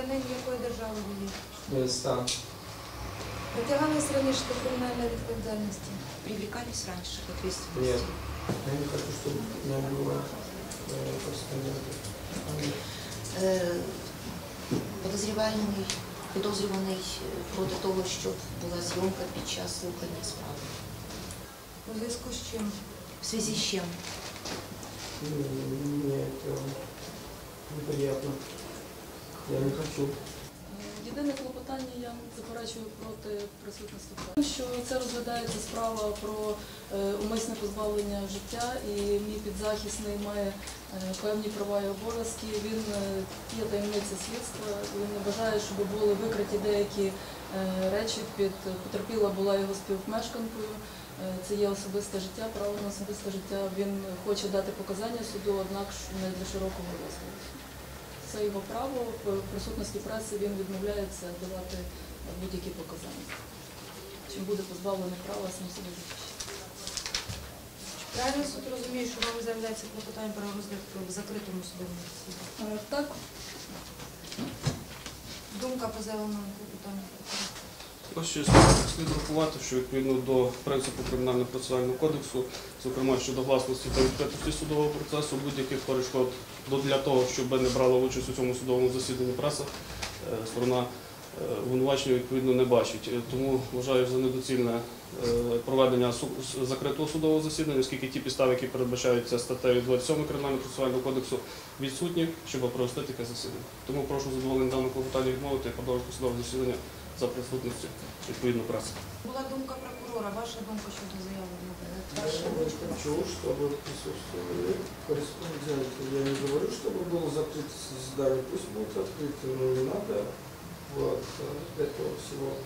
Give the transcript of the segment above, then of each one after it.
Громадянин якої держави ви є? Дагестан. Притягались раніше до кримінальної відповідальності. Привлекались раньше к ответственности? Нет. Я не хочу, чтобы у меня было э, корреспондентов. Е, Подозріваний, підозрюваний е, проти того, щоб була зйомка під час слухання справи. У зв'язку з чим? В связи з чим? М, Мне это неприятно. Я не хочу. Єдине клопотання я заперечую проти присутності Тому що це розглядається справа про е, умисне позбавлення життя, і мій підзахисний має е, певні права і обов'язки. Він е, є таємниця слідства. Він не бажає, щоб були викриті деякі речі. Під потерпіла була його співмешканкою. Це є особисте життя, право на особисте життя. Він хоче дати показання суду, однак не для широкого розгляду. Це його право. В присутності преси він відмовляється давати будь-які показання. Чим буде позбавлений права сам себе захищати. Правильно суд розуміє, що вам заявляється клопотання про розгляд в закритому судовому засіданні. Е, Так, Думка по заявленому клопотанню. Ось ще слід рахувати, що відповідно до принципу кримінально-процесуального кодексу, зокрема щодо гласності та відкритості судового процесу, будь-яких перешкод для того, щоб не брала участь у цьому судовому засіданні преса, е, сторона е, обвинувачення відповідно не бачить. Е, Тому вважаю за недоцільне проведення закритого судового засідання, оскільки ті підстави, які передбачаються статтею 27 кримінально-процесуального кодексу, відсутні, щоб провести таке засідання. Тому прошу задоволення даного клопотання відмовити і продовжити судове засідання за присутності відповідно преси. Була думка прокурора. Ваша думка щодо заявленого? Я не хочу, чтобы присутствовали корреспонденты. Я не говорю, чтобы было закрыто заседание. Пусть будет открыто, но не надо вот э, этого всего.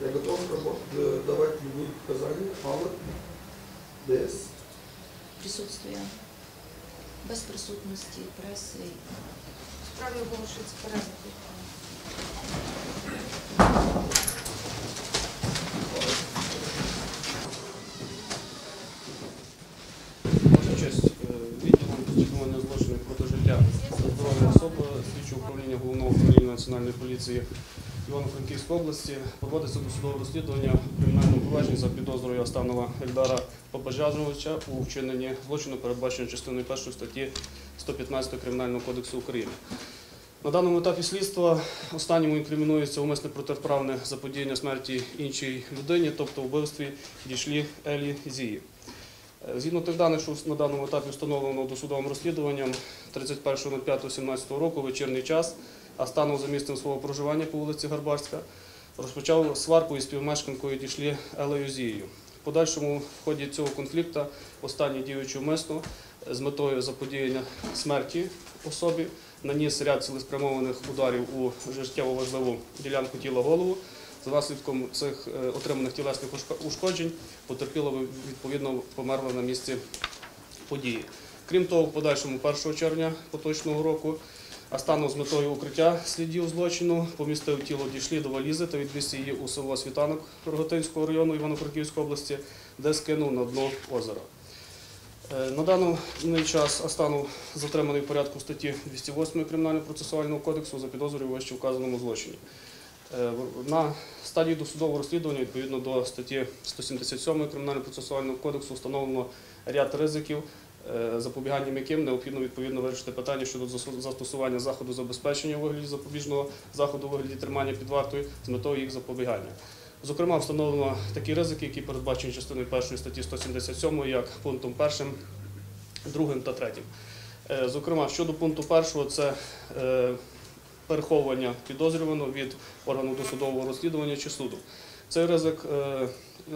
Я готов работать, э, давать любые показания, але без Присутствие без присутності преси. В справі оголошується перегляд. Національної поліції Івано-Франківської області проводиться досудове розслідування кримінального провадження за підозрою Останова Ельдара Побажановича у вчиненні злочину, передбаченого частиною 1 статті 115 Кримінального кодексу України. На даному етапі слідства останньому інкримінується умисне протиправне заподіяння смерті іншій людині, тобто вбивстві дійшлі Елі Зії. Е, Згідно тих даних, що на даному етапі встановлено досудовим розслідуванням 31.05.17 року, вечірній час, а станом за місцем свого проживання по вулиці Гарбарська, розпочав сварку із співмешканкою дійшлі Елею Зією. В подальшому в ході цього конфлікту останній діючий вмисно з метою заподіяння смерті особі наніс ряд цілеспрямованих ударів у життєво важливу ділянку тіла голову. За наслідком цих е, отриманих тілесних ушко- ушкоджень потерпіла відповідно померла на місці події. Крім того, в подальшому 1 червня поточного року, а станом з метою укриття слідів злочину, помістив тіло дійшлі до валізи та відвіз її у село Світанок Роготинського району Івано-Франківської області, де скинув на дно озера. Е, На даний час Астанов затриманий в порядку статті 208 Кримінально-процесуального кодексу за підозрою вище вказаному злочині. Е, На стадії досудового розслідування, відповідно до статті 177 Кримінально-процесуального кодексу, встановлено ряд ризиків, запобіганням яким необхідно відповідно вирішити питання щодо застосування заходу забезпечення у вигляді запобіжного заходу у вигляді тримання під вартою з метою їх запобігання. Зокрема, встановлено такі ризики, які передбачені частиною 1 статті 177, як пунктом 1, 2 та 3. Е, Зокрема, щодо пункту 1, це е, переховування підозрюваного від органу досудового розслідування чи суду. Цей ризик е,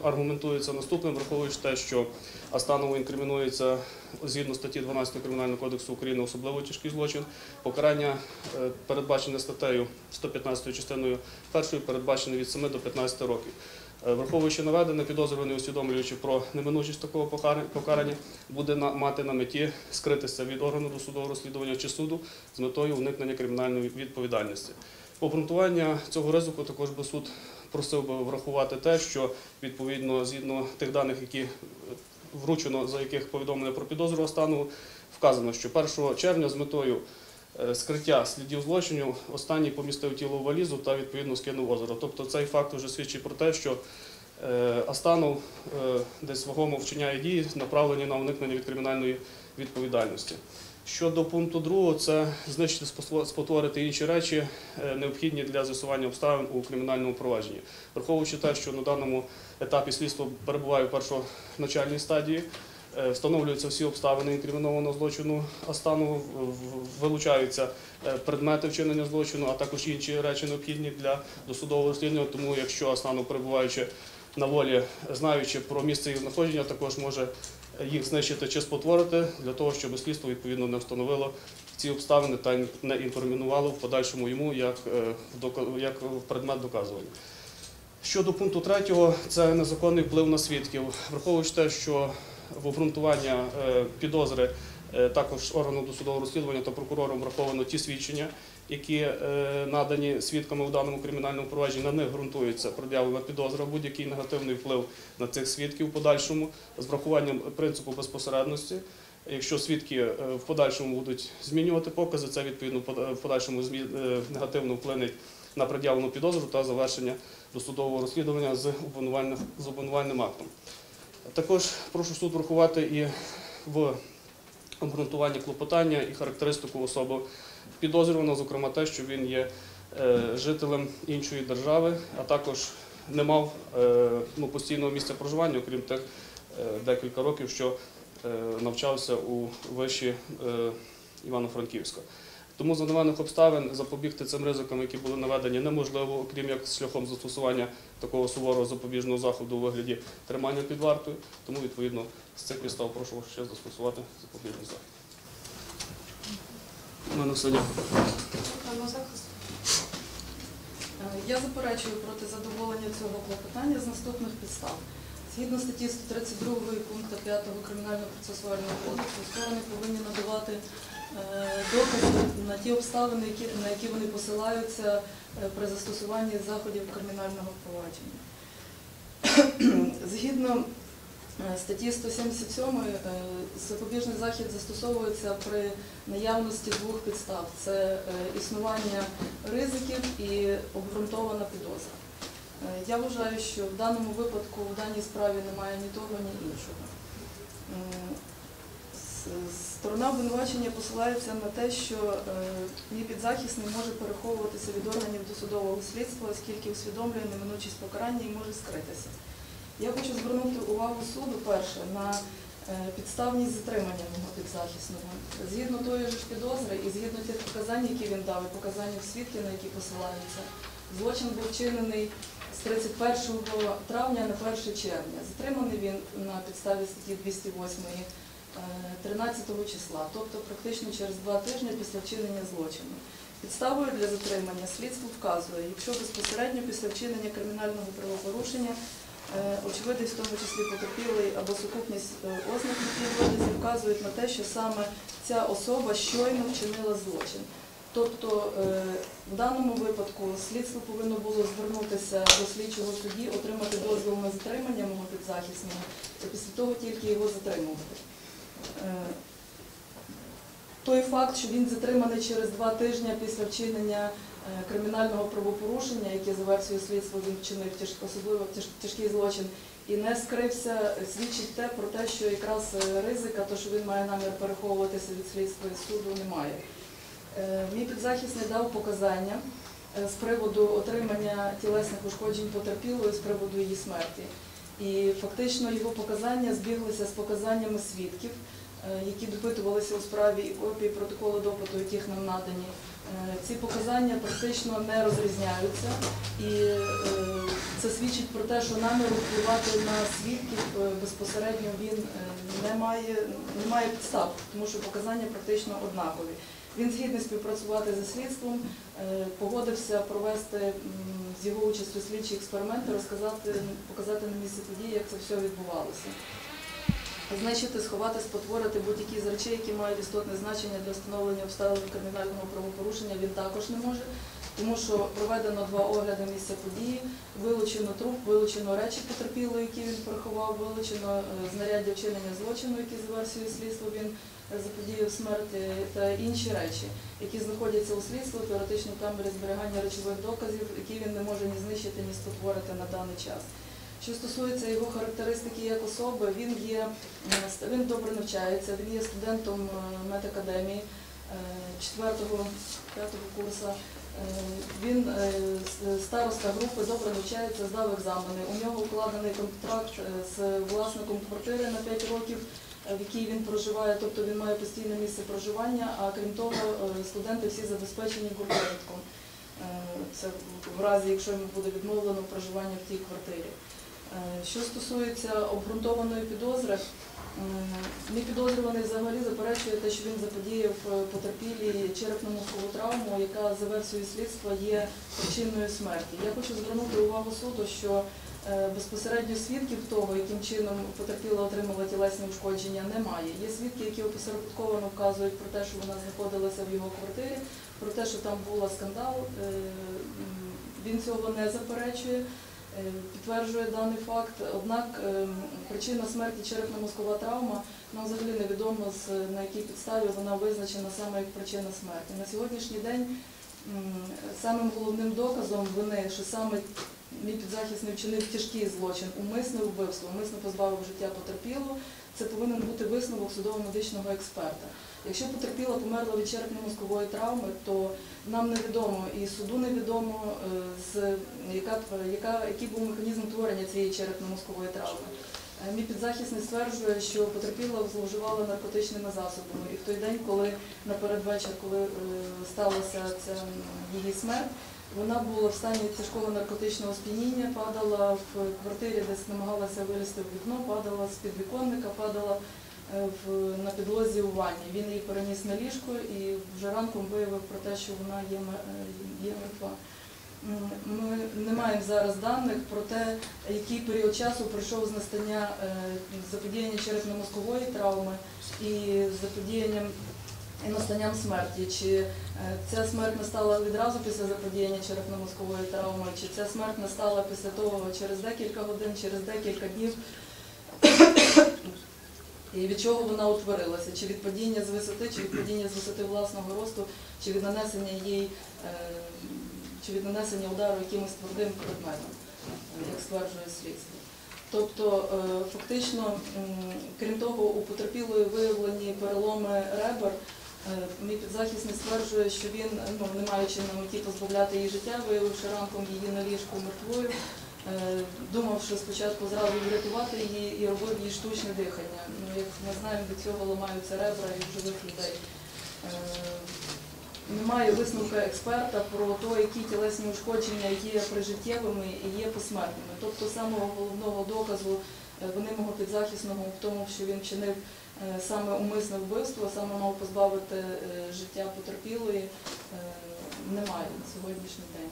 аргументується наступним, враховуючи те, що Астанову інкримінується згідно статті 12 Кримінального кодексу України особливо тяжкий злочин. Покарання е, передбачене статтею 115 частиною першою передбачене від 7 до 15 років. Е, Враховуючи наведене, підозрюваний, усвідомлюючи про неминучість такого покарання, буде мати на меті скритися від органу досудового розслідування чи суду з метою уникнення кримінальної відповідальності. По обґрунтування цього ризику також би суд просив би врахувати те, що відповідно згідно тих даних, які е, вручено, за яких повідомлення про підозру стану, вказано, що 1 червня з метою скриття слідів злочинів останній помістив тіло в валізу та відповідно скинув озеро. Тобто цей факт вже свідчить про те, що е, Астанов е, десь вагомо вчиняє дії, направлені на уникнення від кримінальної відповідальності. Щодо пункту другого, це знищити, спотворити інші речі, е, необхідні для з'ясування обставин у кримінальному провадженні. Враховуючи те, що на даному етапі слідство перебуває в першоначальній стадії, е, встановлюються всі обставини інкримінованого злочину Астану, в- в- вилучаються е, предмети вчинення злочину, а також інші речі необхідні для досудового розслідування. Тому, якщо Астану перебуваючи на волі, знаючи про місце їх знаходження, також може їх знищити чи спотворити для того, щоб слідство відповідно не встановило ці обставини та не інкримінувало в подальшому йому як, е, як предмет доказування. Щодо пункту третього, це незаконний вплив на свідків. Враховуючи те, що обґрунтування е, підозри е, також органу досудового розслідування та прокурором враховано ті свідчення, які е, надані свідками у даному кримінальному провадженні, на них ґрунтується пред'явлена підозра, будь-який негативний вплив на цих свідків в подальшому з врахуванням принципу безпосередності. Якщо свідки в подальшому будуть змінювати покази, це відповідно в подальшому негативно вплине на пред'явлену підозру та завершення досудового розслідування з обвинувальним актом. Також прошу суд врахувати і в обґрунтуванні клопотання і характеристику особи підозрюваного, зокрема те, що він є е, жителем іншої держави, а також не мав е, ну, постійного місця проживання, окрім тих е, декілька років, що навчався у виші Івано-Франківська. Тому за даних обставин запобігти цим ризикам, які були наведені, неможливо, окрім як шляхом застосування такого суворого запобіжного заходу у вигляді тримання під вартою. Тому відповідно з цих підстав прошу ще застосувати запобіжний захід. У мене все. Е, Я заперечую проти задоволення цього клопотання з наступних підстав. Згідно статті 132 пункту 5 Кримінального процесуального кодексу, сторони повинні надавати е, докази на ті обставини, на які вони посилаються е, при застосуванні заходів кримінального провадження. Згідно е, статті 177 е, запобіжний захід застосовується при наявності двох підстав: це існування ризиків і обґрунтована підозра. Е, Я вважаю, що в даному випадку в даній справі немає ні того, ні іншого. Сторона обвинувачення посилається на те, що е, мій підзахисний може переховуватися від органів досудового слідства, оскільки усвідомлює неминучість покарання і може скритися. Я хочу звернути увагу суду перше на е, підставність затримання мого підзахисного. Згідно тої ж підозри і згідно тих показань, які він дав, і показань свідків, на які посилаються, злочин був вчинений з 31 травня на 1 червня. Затриманий він на підставі статті 208 е, 13 числа, тобто практично через два тижні після вчинення злочину. Підставою для затримання слідство вказує, якщо безпосередньо після вчинення кримінального правопорушення е, очевидець, в тому числі потерпілий або сукупність е, ознак доказів вказують на те, що саме ця особа щойно вчинила злочин. Тобто е, в даному випадку слідство повинно було звернутися до слідчого судді, отримати дозвіл на затримання мого підзахисного, і після того тільки його затримувати. Е, Той факт, що він затриманий через два тижні після вчинення е, кримінального правопорушення, яке за версією слідства він вчинив особливо тяж- тяжкий злочин, і не скрився, свідчить те про те, що якраз е, ризика, то що він має намір переховуватися від слідства і суду, немає. Мій підзахисний дав показання з приводу отримання тілесних ушкоджень потерпілої з приводу її смерті. І фактично його показання збіглися з показаннями свідків, е, які допитувалися у справі копії протоколу допиту, яких нам надані. Е, Ці показання практично не розрізняються, і е, це свідчить про те, що наміру впливати на свідків безпосередньо він не має, не має підстав, тому що показання практично однакові. Він згідний співпрацювати зі слідством, е, погодився провести з його участю слідчі експерименти, розказати, показати на місці події, як це все відбувалося. Знищити, сховати, спотворити будь-які з речей, які мають істотне значення для встановлення обставин кримінального правопорушення, він також не може, тому що проведено два огляди місця події, вилучено труп, вилучено речі потерпілої, які він приховав, вилучено е, знаряддя вчинення злочину, які за версією слідства він е, заподіяв смерті, та інші речі, які знаходяться у слідстві, теоретично в камері зберігання речових доказів, які він не може ні знищити, ні спотворити на даний час. Що стосується його характеристики як особи, він є е, він добре навчається, він є студентом е, медакадемії 4-5 курсу. Е, Він е, староста групи, добре навчається, здав екзамени. У нього укладений контракт е, з власником квартири на 5 років, е, в якій він проживає, тобто він має постійне місце проживання, а крім того, е, студенти всі забезпечені гуртожитком. Е, Це в разі, якщо йому буде відмовлено проживання в тій квартирі. Е, Що стосується обґрунтованої підозри, мій підозрюваний взагалі заперечує те, що він заподіяв е, потерпілій черепно-мозкову травму, яка за версією слідства є причиною смерті. Я хочу звернути увагу суду, що е, безпосередньо свідків того, яким чином потерпіла отримала тілесні ушкодження, немає. Є свідки, які опосередковано вказують про те, що вона знаходилася в його квартирі, про те, що там була скандал. Е, Він цього не заперечує. Е, підтверджує даний факт. Однак причина смерті черепно-мозкова травма нам взагалі невідомо на якій підставі вона визначена саме як причина смерті. На сьогоднішній день самим головним доказом вини, що саме мій підзахисний вчинив тяжкий злочин, умисне вбивство, умисно позбавив життя потерпілого, це повинен бути висновок судово-медичного експерта. Якщо потерпіла померла від черепно-мозкової травми, то нам невідомо і суду невідомо, е, з яка, яка, який був механізм творення цієї черепно-мозкової травми. Е, Мій підзахисний стверджує, що потерпіла зловживала наркотичними засобами. І в той день, коли на передвечір, коли е, сталася ця її смерть, вона була в стані тяжкого наркотичного сп'яніння, падала в квартирі, десь намагалася вилізти в вікно, падала з підвіконника, падала е, в, на підлозі у ванні. Він її переніс на ліжко і вже ранком виявив про те, що вона є, е, є мертва. Ми не маємо зараз даних про те, який період часу пройшов з настання е, заподіяння черепно-мозкової травми і заподіянням і настанням смерті. Чи ця смерть настала відразу після заподіяння черепно-мозкової травми, чи ця смерть настала після того через декілька годин, через декілька днів. І від чого вона утворилася? Чи від падіння з висоти, чи від падіння з висоти власного росту, чи від нанесення їй, е, чи від нанесення удару якимось твердим предметом, е, як стверджує слідство. Тобто, е, фактично, крім того, у потерпілої виявлені переломи ребер. Е, Мій підзахисний стверджує, що він, ну, не маючи на меті позбавляти її життя, виявивши ранком її на ліжку мертвою, е, думав, що спочатку зразу врятувати її і робив їй штучне дихання. Ну, як ми знаємо, від цього ламаються ребра і в живих людей. Е, Немає висновка експерта про те, які тілесні ушкодження є прижиттєвими і є посмертними. Тобто самого головного доказу е, вини мого підзахисного в тому, що він вчинив е, саме умисне вбивство, саме мав позбавити е, життя потерпілої, немає на сьогоднішній день.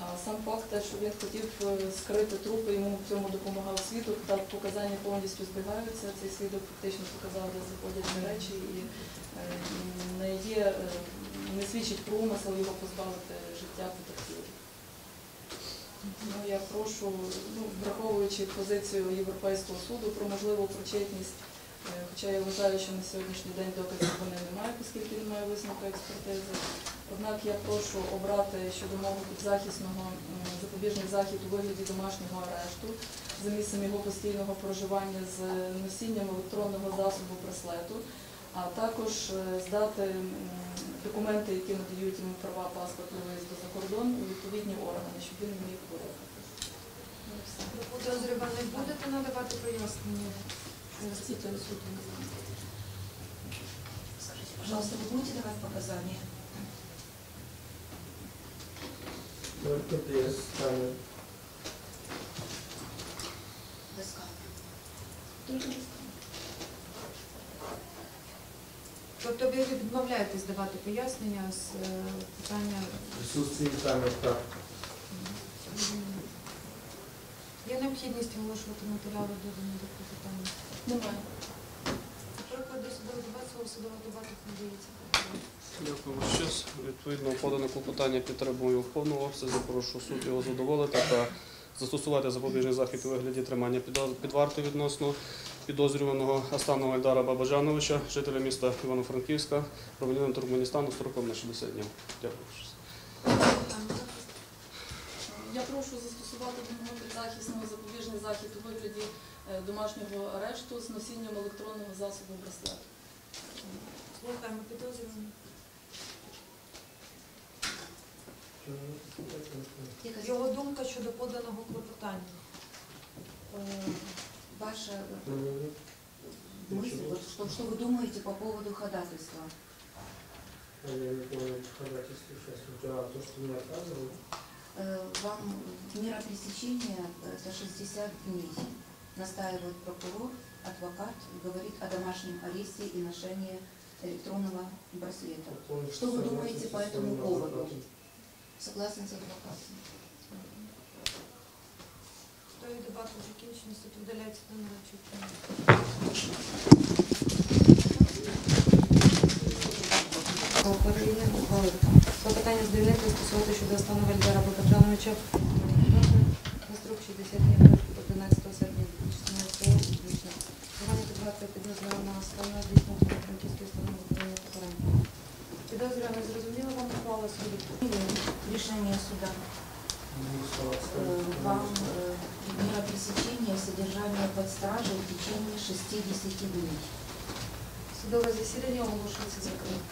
А сам факт, те, що він хотів скрити трупи, йому в цьому допомагав свідок, та показання повністю збігаються. Цей свідок фактично показав, де знаходять ці речі і не є, не свідчить про умисел його позбавити життя потерпілих. Ну, я прошу, ну, враховуючи позицію Європейського суду про можливу причетність, е, хоча я вважаю, що на сьогоднішній день доказів вони немає, оскільки немає висновку експертизи. Однак я прошу обрати щодо мого підзахисного запобіжний захід у вигляді домашнього арешту за місцем його постійного проживання з носінням електронного засобу браслету, а також е, здати документи, які надають йому права паспорту виїзду за кордон у відповідні органи, щоб він не міг поїхати. Підозрюваний будете надавати пояснення? Действительно, суд. Скажите, пожалуйста, вы будете давать показания? Только без камер. Без камеры. Только без відмовляєтесь давати пояснення з е, питання В присутствии камер так. Є необхідність оголошувати матеріали додані до клопотання. Немає. Приклади судової дебат, слово судового дебату надається. Дякую ваш час. Відповідно, подане клопотання підтримую в повному обсязі. Прошу суд його задоволити та застосувати запобіжний захід у вигляді тримання під вартою відносно підозрюваного Астанова Ельдара Бабаджановича, жителя міста Івано-Франківська, громадянина Туркменістану строком на 60 днів. Дякую. Я прошу застосувати до мого підзахисного запобіжний захід у вигляді е, домашнього арешту з носінням електронного засобу браслет. Слухаємо підозрюваного. Його думка щодо поданого клопотання. Э, ваша мысль, вот что, что вы думаете по поводу ходатайства? Я не помню, ходатайство сейчас. А то, что мне отказывают, Э, Вам мера пресечения – это 60 дней. Настаивает прокурор, адвокат, говорит о домашнем аресте и ношении электронного браслета. Что вы думаете по этому поводу? Согласен с адвокатом? Судові дебати закінчені, суд видаляється до наречення. Клопотання здивнити стосувати щодо Астанова Ельдара Бабаджановича на строк 60 днів до 11 серпня 2014 року включно. Загальна підварка підозрюваного Астанова дійсно франківської установи виконання покарання. Підозрювана зрозуміла вам ухвала суду? Решение суда. Э, Вам под стражей в течение 60 дней. Судовое заседание оголошується закритим.